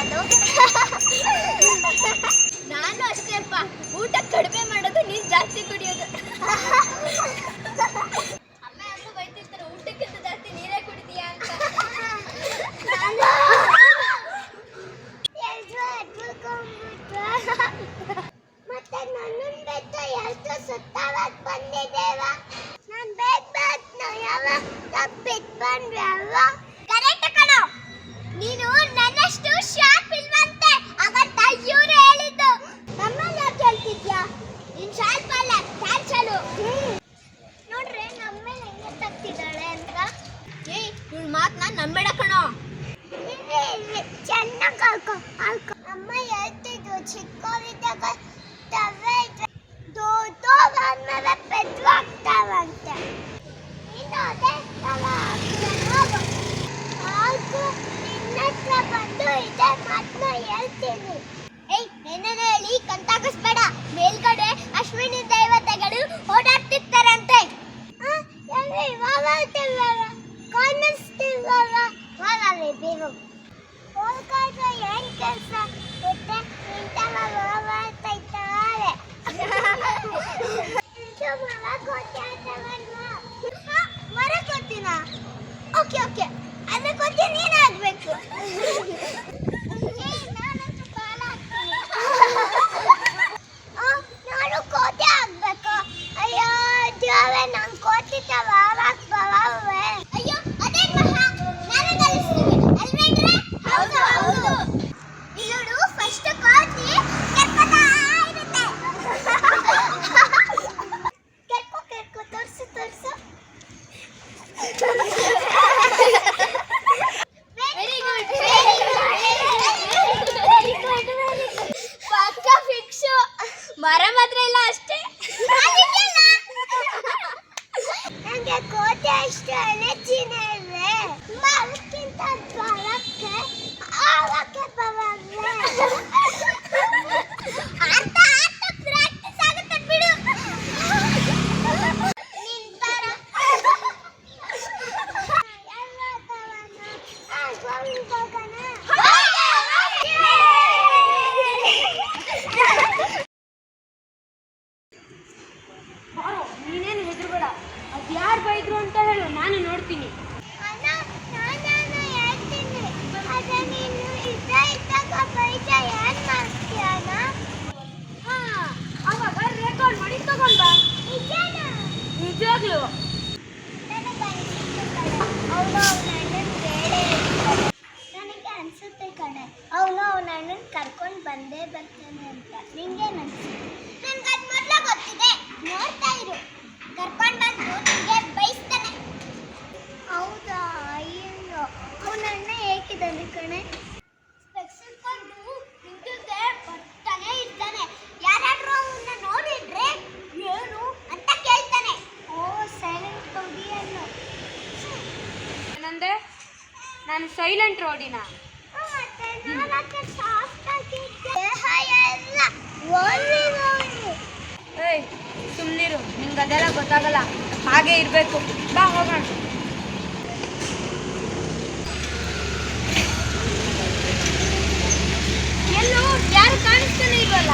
ಅದು ನಾನು ಅಷ್ಟೇಪ್ಪ ಊಟ ಕಡಿಮೆ ಮಾಡೋದು ನೀನು ಜಾಸ್ತಿ ಕುಡಿಯೋದು. ಹತ್ರ ಬಂದು ಇದೆ ಮಾತನ್ನ ಹೇಳ್ತೀನಿ. ಏಯ್ ನಿನ್ನ ಹೇಳಿ ಕಂತಾಕಿಸ್ಬೇಡ ಮೇಲ್ಗಡೆ ಅಶ್ವಿನಿ ದೇವತೆಗಳು ಓಡಾಡ್ತಿರ್ತಾರಂತೆ. ಏನ್ ಕೆಲಸ? ಮತ್ತೆ ಇಂತಹ ಮಾವಾಡ್ತಾ ಇದ್ದಾರೆ. ಮರ ಓಕೆ ಓಕೆ. ಮುಂದೆ ನಾನು ಸೈಲೆಂಟ್ ರೋಡಿನ ಏಯ್ ಸುಮ್ಮನಿರು ನಿಮ್ಗೆ ಅದೆಲ್ಲ ಗೊತ್ತಾಗಲ್ಲ. ಹಾಗೆ ಇರಬೇಕು. ಬಾ, ಹೋಗೋಣ. ಎಲ್ಲೂ ಯಾರು ಕಾಣಿಸ್ತಾನೆ ಇಲ್ವಲ್ಲ?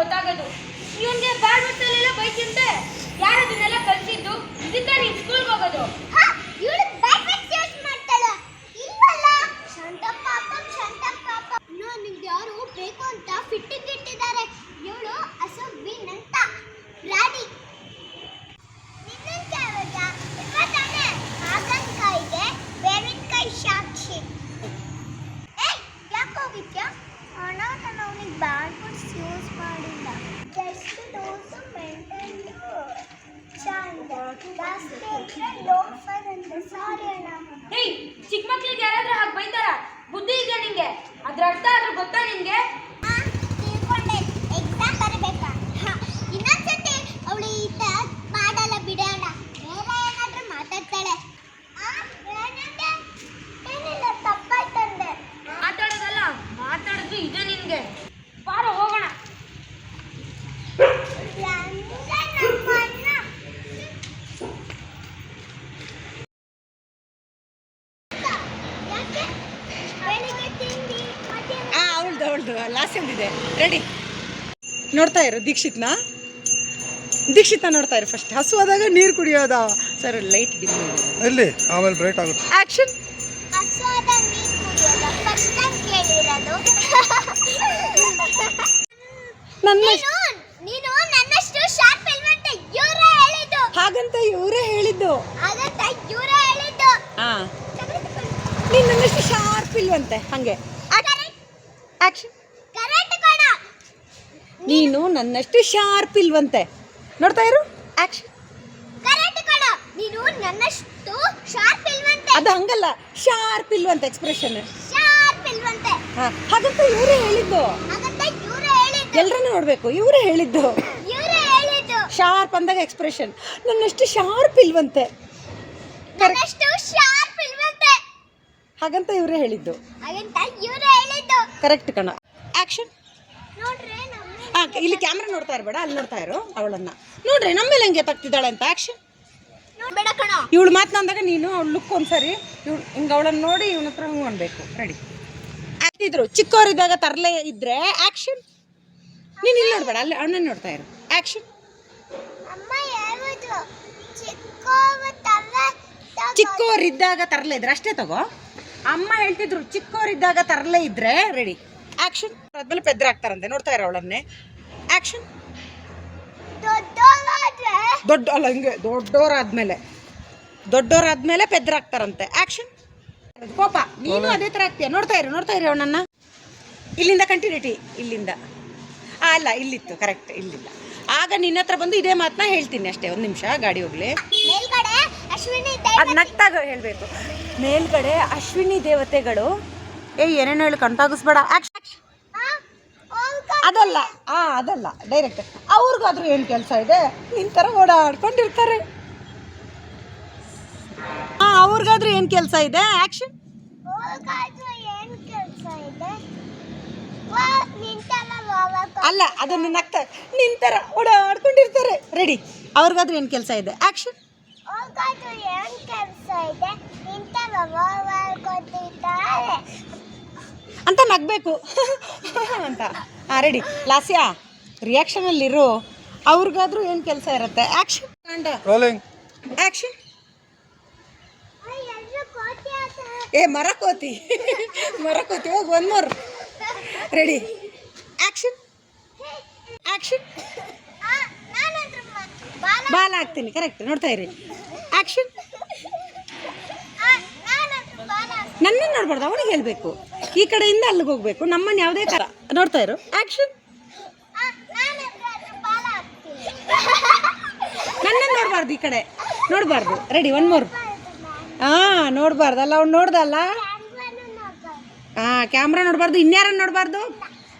ಗೊತ್ತಾಗೋದು. ಇವನ್ಗೆ ಬಾಳ್ ಬಸ್ಸಲ್ಲೆಲ್ಲ ಬೈಕ್ ಅಂತೆ ಯಾರು ಅದನ್ನೆಲ್ಲ ಕಲ್ಸಿದ್ದು? ಇದಕ್ಕೆ ನೀನ್ ಸ್ಕೂಲ್ಗೆ ಹೋಗೋದು. ಇವಳು ಬ್ಯಾಕ್ ಬೇಕು ಅಂತ ಇವಳು ಸಾಕ್ಷಿ. ಏ ಯಾಕೆ ಹೋಗಿದ್ಯಾ? ಹಣ ನಾನು ಅವನಿಗೆ ಬ್ಯಾಡ್ ವರ್ಡ್ಸ್ ಯೂಸ್ ಮಾಡಿಲ್ಲ ಜಸ್ಟ್ ದೋಸು ಮೆಂಟಲ್ ಚಂದ ಲೋಫರ್ ಅಂತ ಸಾರಿ ಅಣ್ಣ. ಏಯ್, ಚಿಕ್ಕ ಮಕ್ಳಿಗೆ ಯಾರಾದ್ರೂ ಹಾಗೆ ಬೈತಾರ? ಬುದ್ಧಿ ಇದೆಯಾ ನಿಂಗೆ? ಅದ್ರ ಅರ್ಥ ಆದ್ರೂ ಗೊತ್ತಾ ನಿಂಗೆ? ನೋಡ್ತಾ ಇರು ದೀಕ್ಷಿತ್ನ? ದೀಕ್ಷಿತ್ನ ನೋಡ್ತಾ ಇರು ಫಸ್ಟ್ ಹಸುವಾದಾಗ ನೀರು ಕುಡಿಯೋದ? ಸರ್ ಲೈಟ್ ಡಿಮ್ ಇಲ್ಲಿ ಆಮೇಲೆ ಬ್ರೈಟ್ ಆಗುತ್ತೆ. ಆಕ್ಷನ್ ಹಸುವಾದ ನೀರು ಕುಡಿಯೋದ? First time ಕೇಳಿರೋದು. ನನ್ನ ನೀನು ನೀನು ನನ್ನಷ್ಟು ಶಾರ್ಪ್ ಇಲ್ವಂತ ಇವರೇ ಹೇಳಿದ್ದು. ಹಾಗಂತ ಇವರೇ ಹೇಳಿದ್ದು. ನೀನು ನನ್ನಷ್ಟು ಶಾರ್ಪ್ ಇಲ್ವಂತೆ ಹಂಗೆ. ಆಕ್ಷನ್ ನೀನು ನನ್ನಷ್ಟು ಶಾರ್ಪ್ ಇಲ್ವಂತೆ. ನೋಡ್ತಾ ಇರು. ಆಕ್ಷನ್ ನೀನು ನನ್ನಷ್ಟು ಶಾರ್ಪ್ ಇಲ್ವಂತೆ. ಅದು ಹಂಗಲ್ಲ. ಶಾರ್ಪ್ ಇಲ್ವಂತೆ ಎಕ್ಸ್ಪ್ರೆಷನ್ ಶಾರ್ಪ್ ಇಲ್ವಂತೆ. ಹಾ ಹಾಗಂತ ಇವರೇ ಹೇಳಿದ್ದು. ಎಲ್ಲರನ್ನೂ ನೋಡಬೇಕು. ಇವರೇ ಹೇಳಿದ್ದು. ಶಾರ್ಪ್ ಅಂದಾಗ ಎಕ್ಸ್ಪ್ರೆಷನ್ ನನ್ನಷ್ಟು ಶಾರ್ಪ್ ಇಲ್ವಂತೆ. ನನ್ನಷ್ಟು ಶಾರ್ಪ್ ಇಲ್ವಂತೆ. ಹಾಗಂತ ಇವರೇ ಹೇಳಿದ್ದು. ಕರೆಕ್ಟ್ ಕಣ. ಆಕ್ಷನ್ ನೋಡ್ರಿ ಇಲ್ಲಿ ಕ್ಯಾಮ್ರಾ ನೋಡ್ತಾ ಇರಬೇಡ ಅಲ್ಲಿ ನೋಡ್ತಾ ಇರು ಅವಳನ್ನ. ನೋಡ್ರಿ ನಮ್ಮ ಮೇಲೆ ಹೆಂಗೆ ತಗ್ತಿದ್ದಾಳೆ ಅಂತ ಆಕ್ಷನ್ ಇವಳು ಮಾತನಾಡಿದಾಗ ನೀನು ಅವ್ಳು ಲುಕ್ ಒಂದ್ಸರಿ ಇವಳು ಹಿಂಗೆ ಅವಳನ್ನ ನೋಡಿ ಇವನ ಹತ್ರ ಹ್ಞೂ ಅನ್ಬೇಕು. ರೆಡಿ ಆಗ್ತಿದ್ರು ಚಿಕ್ಕವರಿದ್ದಾಗ ತರಲೆ ಇದ್ರೆ ಆಕ್ಷನ್ ನೀನು ಇಲ್ಲಿ ನೋಡ್ಬೇಡ ಅಲ್ಲಿ ಅಣ್ಣನ ನೋಡ್ತಾ ಇರು. ಆಕ್ಷನ್ ಚಿಕ್ಕವರಿದ್ದಾಗ ತರಲೆ ಇದ್ರೆ ಅಷ್ಟೇ ತಗೋ. ಅಮ್ಮ ಹೇಳ್ತಿದ್ರು ಚಿಕ್ಕವರಿದ್ದಾಗ ತರಲೆ ಇದ್ರೆ ರೆಡಿ ಆಕ್ಷನ್ ಅದ್ಮೇಲೆ ಪೆದ್ರಾಗ್ತಾರಂತೆ ನೋಡ್ತಾ ಇರೋ ಅವಳನ್ನೇ. ಆಕ್ಷನ್ ದೊಡ್ಡ ಅಲ್ಲ ಹಿಂಗೆ ದೊಡ್ಡೋರಾದ್ಮೇಲೆ. ದೊಡ್ಡೋರಾದ್ಮೇಲೆ ಪೆದ್ರಾಗ್ತಾರಂತೆ. ಆಕ್ಷನ್ ಕೋಪ ನೀನು ಅದೇ ಥರ ಆಗ್ತೀಯ. ನೋಡ್ತಾ ಇರು ನೋಡ್ತಾ ಇರಿ ಅವನನ್ನ. ಇಲ್ಲಿಂದ ಕಂಟಿನ್ಯೂಟಿ ಇಲ್ಲಿಂದ. ಆ, ಅಲ್ಲ ಇಲ್ಲಿತ್ತು ಕರೆಕ್ಟ್ ಇಲ್ಲಿಲ್ಲ. ಆಗ ನಿನ್ನ ಹತ್ರ ಬಂದು ಇದೇ ಮಾತನ್ನ ಹೇಳ್ತೀನಿ ಅಷ್ಟೇ ಒಂದು ನಿಮಿಷ ಗಾಡಿ ಹೋಗ್ಲಿ. ಅದು ನಗ್ತಾಗ ಹೇಳಬೇಕು. ಮೇಲ್ಗಡೆ ಅಶ್ವಿನಿ ದೇವತೆಗಳು ಏ ಏನೇನು ಹೇಳಿ ಕಣ್ತಾಗಿಸ್ಬೇಡ ಆಕ್ಷನ್ ಅದಲ್ಲ. ಆ ಅದಲ್ಲ. ಡೈರೆಕ್ಟ್ ಅವ್ರಿಗಾದ್ರೂ ಏನು ಕೆಲಸ ಇದೆ? ನಿನ್ನ ಥರ ಓಡಾಡ್ಕೊಂಡಿರ್ತಾರೆ. ಹಾಂ ಅವ್ರಿಗಾದ್ರೂ ಏನು ಕೆಲಸ ಇದೆ? ಆಕ್ಷನ್ ಹೋಗಾದ್ರೂ ಏನು ಕೆಲಸ ಇದೆ? ವಾ ನಿಂತಲ್ಲ ಹೋಗಕ್ಕ ಅಲ್ಲ ಅದನ್ನು ನಗ್ತ ನಿನ್ನ ಥರ ಓಡಾಡ್ಕೊಂಡಿರ್ತಾರೆ. ರೆಡಿ ಅವ್ರಿಗಾದ್ರೂ ಏನು ಕೆಲಸ ಇದೆ? ಹೋಗ್ಕೊತಿದ್ದಾರೆ ಅಂತ ನಗಬೇಕು. ಅಂತ. ಹಾಂ ರೆಡಿ ಲಾಸ್ಯಾ ರಿಯಾಕ್ಷನಲ್ಲಿರು ಅವ್ರಿಗಾದ್ರೂ ಏನು ಕೆಲಸ ಇರುತ್ತೆ? ಆ್ಯಕ್ಷನ್ ರೋಲಿಂಗ್ ಆಕ್ಷನ್ ಎಲ್ಲರೂ ಕೋಟಿ ಆಟ ಏ ಮರಕೋತಿ ಮರಕೋತಿ ಮರ ಕೋತಿ ಹೋಗಿ one more ready action action ಬಾಲ ಬಾಲ ಹಾಕ್ತೀನಿ ಕರೆಕ್ಟ್ ನೋಡ್ತಾ ಇರಿ. ಆ್ಯಕ್ಷನ್ ನನ್ನನ್ನು ನೋಡ್ಬಾರ್ದು ಅವನಿಗೆ ಹೇಳಬೇಕು. ಈ ಕಡೆಯಿಂದ ಅಲ್ಲಿಗೆ ಹೋಗ್ಬೇಕು. ನಮ್ಮನ್ನು ಯಾವುದೇ ಥರ ನೋಡ್ತಾ ಇರು. ಆಕ್ಷನ್ ನನ್ನ ನೋಡಬಾರ್ದು ಈ ಕಡೆ. ನೋಡಬಾರ್ದು. ರೆಡಿ ಒನ್ ಮೋರ್ ಹಾಂ ನೋಡಬಾರ್ದಲ್ಲ ಅವ್ನು ನೋಡ್ದಲ್ಲ? ನೋಡ್ಬಾರ್ದು. ಹಾಂ ಕ್ಯಾಮ್ರಾ ನೋಡಬಾರ್ದು. ಇನ್ಯಾರನ್ನು ನೋಡಬಾರ್ದು?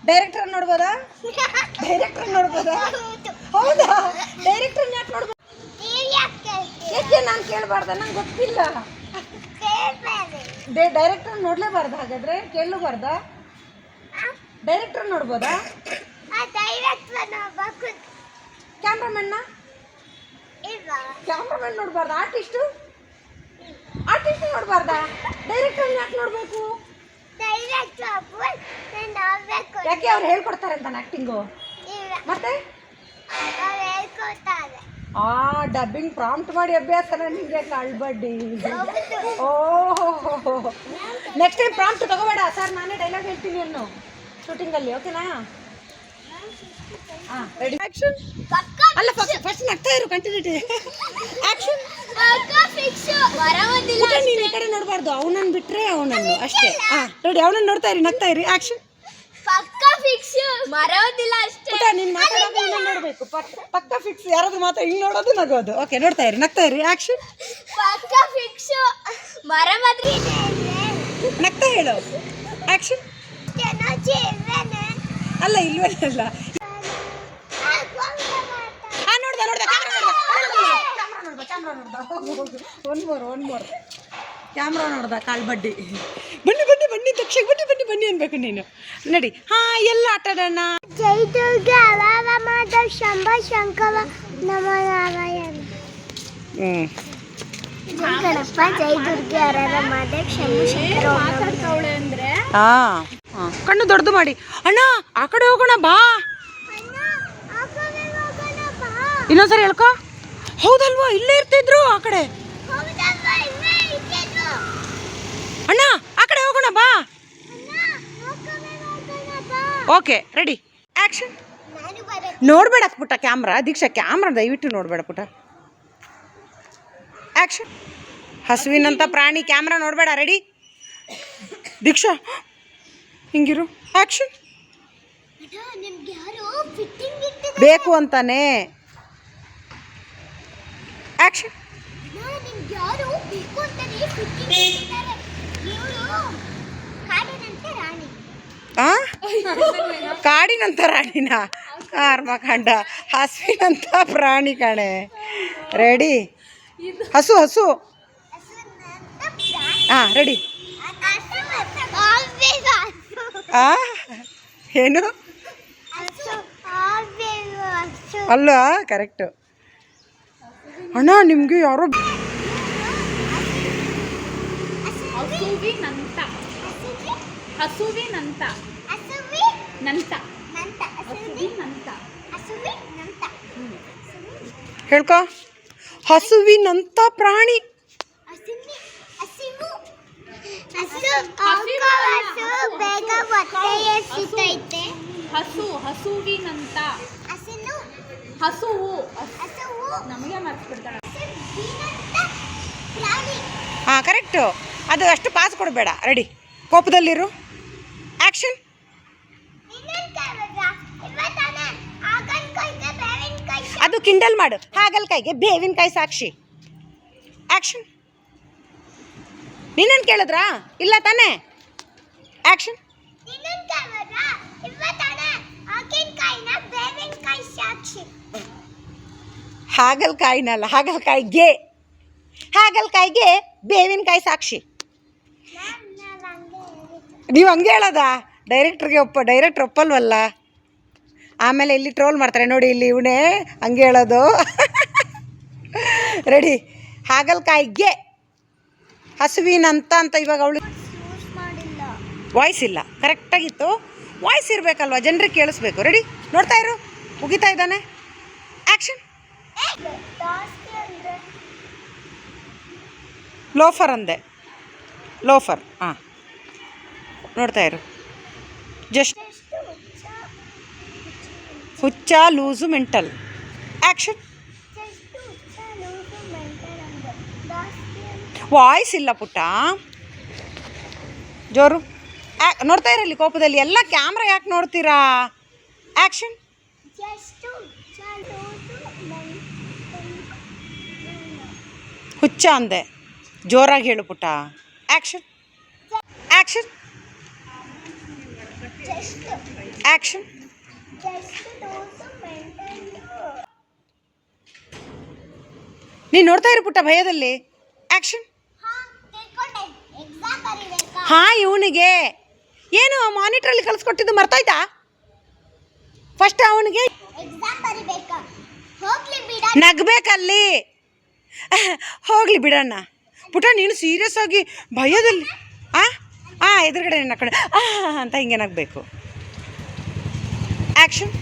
ಡೈರೆಕ್ಟರ್ ನೋಡ್ಬೋದಾ? ಡೈರೆಕ್ಟರ್ ನೋಡ್ಬೋದಾ? ಹೌದಾ? ಡೈರೆಕ್ಟರ್ ಯಾಕೆ ನೋಡ್ಬೋದು? ಯಾಕೆ ನಾನು ಕೇಳಬಾರ್ದ? ನಂಗೆ ಗೊತ್ತಿಲ್ಲ. ಕೇಳ್ಬೇಡಿ. ಡೈರೆಕ್ಟರ್ ನೋಡ್ಲೇಬಾರ್ದು ಹಾಗಾದ್ರೆ? ಕೇಳಬಾರ್ದ ಡೈರೆಕ್ಟರ್ ನೋಡ್ಬೋದಾ? ಕ್ಯಾಮ್ರಾಮನ್ನ? ಕ್ಯಾಮ್ರಾಮನ್ ನೋಡ್ಬಾರ್ದ? ಆರ್ಟಿಸ್ಟು ಆರ್ಟಿಸ್ಟ್ ನೋಡ್ಬಾರ್ದ? ಡೈರೆಕ್ಟರ್ ಯಾಕೆ ನೋಡಬೇಕು. ಯಾಕೆ ಅವ್ರು ಹೇಳ್ಕೊಡ್ತಾರೆ ಅಂತ ಆಕ್ಟಿಂಗು ಮತ್ತೆ? ಹೇಳ್ಕೊಡ್ತಾರೆ. ಆ ಡಬ್ಬಿಂಗ್ ಪ್ರಾಂಪ್ಟ್ ಮಾಡಿ ಅಭ್ಯಾಸ ನಿಮಗೆ ಕಳ್ಬಡ್ಡಿ. ಓ ಓಹೋ. ನೆಕ್ಸ್ಟ್ ಟೈಮ್ ಪ್ರಾಂಪ್ಟ್ ತಗೋಬೇಡ. ಸರ್ ನಾನೇ ಡೈಲಾಗ್ ಹೇಳ್ತೀನಿ ಅನ್ನು ಶೂಟಿಂಗಲ್ಲಿ ಓಕೆನಾ ಹಾಂ ರೆಡಿ ಆ್ಯಕ್ಷನ್ ಅಲ್ಲ ಫಸ್ಟ್ ನಗ್ತಾ ಇರು ಕಂಟಿನ್ಯೂಟಿ ಆ್ಯಕ್ಷನ್ ನೀನು ಈ ಕಡೆ ನೋಡಬಾರ್ದು. ಅವನನ್ನು ಬಿಟ್ಟರೆ ಅವನನ್ನು ಅಷ್ಟೇ. ಹಾಂ ನೋಡಿ ಅವನನ್ನು ನೋಡ್ತಾ ಇರಿ ನಗ್ತಾ ಇರಿ. ಆ್ಯಕ್ಷನ್ ಫಿಕ್ಸ್ ಮರೋದಿಲ್ಲ ಅಷ್ಟೇ. ನೀನು ಮಾತಾಡೋದು ನೋಡಬೇಕು. ಪಕ್ಕ ಫಿಕ್ಸ್ ಯಾರಾದ್ರೂ ಮಾತಾ ಹಿಂಗ್ ನೋಡೋದು ನಗೋದು. ಓಕೆ ನೋಡ್ತಾ ಇರಿ ನಗ್ತಾ ಇರಿ ಆಕ್ಷನ್ ಪಕ್ಕ ಫಿಕ್ಸ್ ಮರ ಮಾತ್ರ ನಗ್ತಾ ಹೇಳು. ಆಕ್ಷನ್ ಅಲ್ಲ ಇಲ್ವೇ ಅಲ್ಲ. ಹಾ ನೋಡ್ದ ನೋಡ್ದ ಕ್ಯಾಮ್ರಾ ನೋಡ್ದ ಕ್ಯಾಮ್ರಾ ನೋಡ್ದ. One more one more camera ನೋಡ್ದ ಕಾಲ್ ಬಡ್ಡಿ. ಬನ್ನಿ. ಬನ್ನಿ ತಕ್ಷಣ ಬನ್ನಿ ಬನ್ನಿ ಬನ್ನಿ ಅನ್ಬೇಕು ನೀನು. ನಡಿ. ಹಾ ಎಲ್ಲ ಆಟ ಆಡೋಣ. ಜೈ ದುರ್ಗೆ ಅಲಾರ ಮಾಧವ್ ಶಂಭ ಶಂಕರ ನಮ ನಾರಾಯಣ. ಹ್ಞೂ ಗಣಪ ಶಂಭು ಶಂಕರ ಹಾ. ಕಣ್ಣು ದೊಡ್ಡದು ಮಾಡಿ. ಅಣ್ಣ ಆ ಕಡೆ ಹೋಗೋಣ ಬಾ. ಇನ್ನೊಂದ್ಸರಿ ಹೇಳ್ಕೊ. ಹೌದಲ್ವಾ? ಇಲ್ಲೇ ಇರ್ತಿದ್ರು ಆ ಕಡೆ. ಅಣ್ಣ ಕಡೆ ಹೋಗೋಣ ಬಾ. ಓಕೆ ರೆಡಿ ಆಕ್ಷನ್ ನಾನು ನೋಡ್ಬೇಡ ಪುಟ್ಟ ಕ್ಯಾಮ್ರಾ ದೀಕ್ಷಾ ಕ್ಯಾಮ್ರಾ ದಯವಿಟ್ಟು ನೋಡ್ಬೇಡ ಪುಟ್ಟ. ಆಕ್ಷನ್ ಹಸುವಿನಂತ ಪ್ರಾಣಿ ಕ್ಯಾಮ್ರಾ ನೋಡಬೇಡ ರೆಡಿ ದೀಕ್ಷಾ ಹಿಂಗಿರು. ಆಕ್ಷನ್ ಬೇಕು ಯಾರು ಫಿಟ್ಟಿಂಗ್ ಯಾರು ಬೇಕು ಅಂತಾನೆ ಆಕ್ಷನ್ ಆ? ಕಾಡಿನಂತ ರಾಣಿನ? ಕರ್ಮಕಾಂಡ ಹಸುವಿನಂತ ಪ್ರಾಣಿ ಕಣೆ. ರೆಡಿ ಹಸು ಹಸು. ಹಾಂ ರೆಡಿ. ಆ? ಏನು. ಅಲ್ಲ ಕರೆಕ್ಟು ಅಣ್ಣ, ನಿಮಗೆ ಯಾರೋ ಹಸುವಿನಂತ ಹಸುವಿ- ಹಸುವಿನಂತ ಹಸುವಿ? ನಂತ. ನಂತ. ಹಸುವಿ ಹಸುವಿನಂತ ಹಸುವಿ ನಂತ. ಹೇಳ್ಕೊ. ಹಸುವಿನಂತ ಪ್ರಾಣಿ. ಹಸು ಹಸುವಿನಂತ ಹಸುವು ಹಸು- ಹಸುವು ನಮಗೆ ಮರ್ಸ್ಬಿಡ್ತಾಳೆ ಹಸುವಿನಂತ ಪ್ರಾಣಿ. ಹಾಂ ಕರೆಕ್ಟು ಅದು ಅಷ್ಟು ಪಾಸ್ ಕೊಡಬೇಡ. ರೆಡಿ ಕೋಪದಲ್ಲಿರು. ಆ್ಯಕ್ಷನ್ ಅದು ಕಿಂಡಲ್ ಮಾಡು. ಹಾಗಲ್ಕಾಯಿಗೆ ಬೇವಿನಕಾಯಿ ಸಾಕ್ಷಿ. ಆ್ಯಕ್ಷನ್ ನೀನೇನು ಕೇಳಿದ್ರಾ? ಇಲ್ಲ ತಾನೇ? ಆ್ಯಕ್ಷನ್ ಹಾಗಲ್ಕಾಯಿನಲ್ಲ, ಹಾಗಲ್ಕಾಯಿಗೆ. ಹಾಗಲ್ಕಾಯಿಗೆ ಬೇವಿನಕಾಯಿ ಸಾಕ್ಷಿ ನಾನ್ ನಾನ್ ಹಂಗೆ ಹೇಳಿದ್ದು. ನೀವು ಹಂಗೆ ಹೇಳೋದಾ? ಡೈರೆಕ್ಟ್ರಿಗೆ ಒಪ್ಪ ಡೈರೆಕ್ಟ್ರ್ ಒಪ್ಪಲ್ವಲ್ಲ? ಆಮೇಲೆ ಇಲ್ಲಿ ಟ್ರೋಲ್ ಮಾಡ್ತಾರೆ. ನೋಡಿ ಇಲ್ಲಿ ಇವನೇ ಹಂಗೆ ಹೇಳೋದು. ರೆಡಿ ಹಾಗಲ್ಕಾಯಿಗೆ ಹಸುವಿನಂತ ಅಂತ ಇವಾಗ ಅವಳು ವಾಯ್ಸ್ ಇಲ್ಲ. ಕರೆಕ್ಟಾಗಿತ್ತು ವಾಯ್ಸ್ ಇರಬೇಕಲ್ವ? ಜನರಿಗೆ ಕೇಳಿಸ್ಬೇಕು. ರೆಡಿ ನೋಡ್ತಾ ಇರು. ಮುಗಿತಾ ಇದ್ದಾನೆ. ಆ್ಯಕ್ಷನ್ ಲೋಫರ್ ಅಂದೆ. ಲೋಫರ್ ಹಾಂ. ನೋಡ್ತಾ ಇರು. ಜಸ್ಟ್ ಹುಚ್ಚ ಲೂಸು ಮೆಂಟಲ್. ಆ್ಯಕ್ಷನ್ ವಾಯ್ಸ್ ಇಲ್ಲ ಪುಟ್ಟ. ಜೋರು. ನೋಡ್ತಾ ಇರಲಿ ಕೋಪದಲ್ಲಿ. ಎಲ್ಲ ಕ್ಯಾಮ್ರಾ ಯಾಕೆ ನೋಡ್ತೀರಾ? ಆ್ಯಕ್ಷನ್ ಹುಚ್ಚ ಅಂದೆ. ಜೋರಾಗಿ ಹೇಳು ಪುಟ್ಟ. ಆ್ಯಕ್ಷನ್ ಆ್ಯಕ್ಷನ್ ಆ್ಯಕ್ಷನ್ ನೀನು ನೋಡ್ತಾ ಇರು ಪುಟ್ಟ ಭಯದಲ್ಲಿ. ಆ್ಯಕ್ಷನ್ ಹಾ, ಇವನಿಗೆ. ಏನು ಮಾನಿಟ್ರಲ್ಲಿ ಕಲಿಸ್ಕೊಟ್ಟಿದ್ದು ಮರ್ತಾಯ್ತಾ? ಫಸ್ಟ್ ಅವನಿಗೆ. ನಗಬೇಕಲ್ಲಿ. ಹೋಗಲಿ ಬಿಡಣ್ಣ. ಪುಟ ನೀನು ಸೀರಿಯಸ್ ಆಗಿ ಭಯದಲ್ಲಿ, ಆ? ಆ ಎದುರುಗಡೆ ನಿನ್ನ ಆ ಅಂತ ಹಿಂಗೆ ನಗಬೇಕು ಆ್ಯಕ್ಷನ್